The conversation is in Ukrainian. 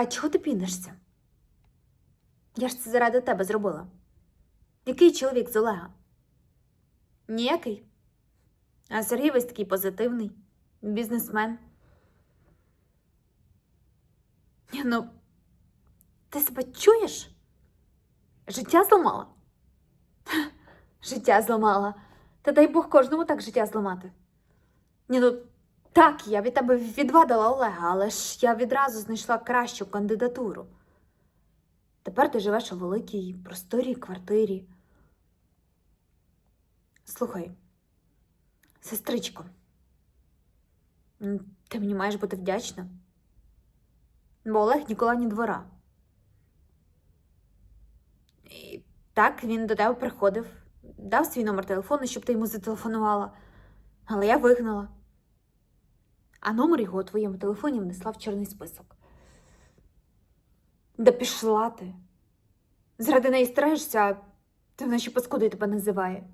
А чого ти пінишся? Я ж це заради тебе зробила. Який чоловік з Олега? Ніякий. А Сергій весь такий позитивний, бізнесмен. Ні, ну, ти себе чуєш? Життя зламала? Життя зламала. Та дай Бог кожному так життя зламати. Ні, ну так, я від тебе відвадила Олега, але ж я відразу знайшла кращу кандидатуру. Тепер ти живеш у великій, просторій квартирі. Слухай, сестричко, ти мені маєш бути вдячна. Бо Олег ніколи ні двора. І так, він до тебе приходив, дав свій номер телефону, щоб ти йому зателефонувала. Але я вигнала. А номер його у твоєму телефоні внесла в чорний список. Да пішла ти. Заради неї стараєшся, а ти наче паскудою тебе називає.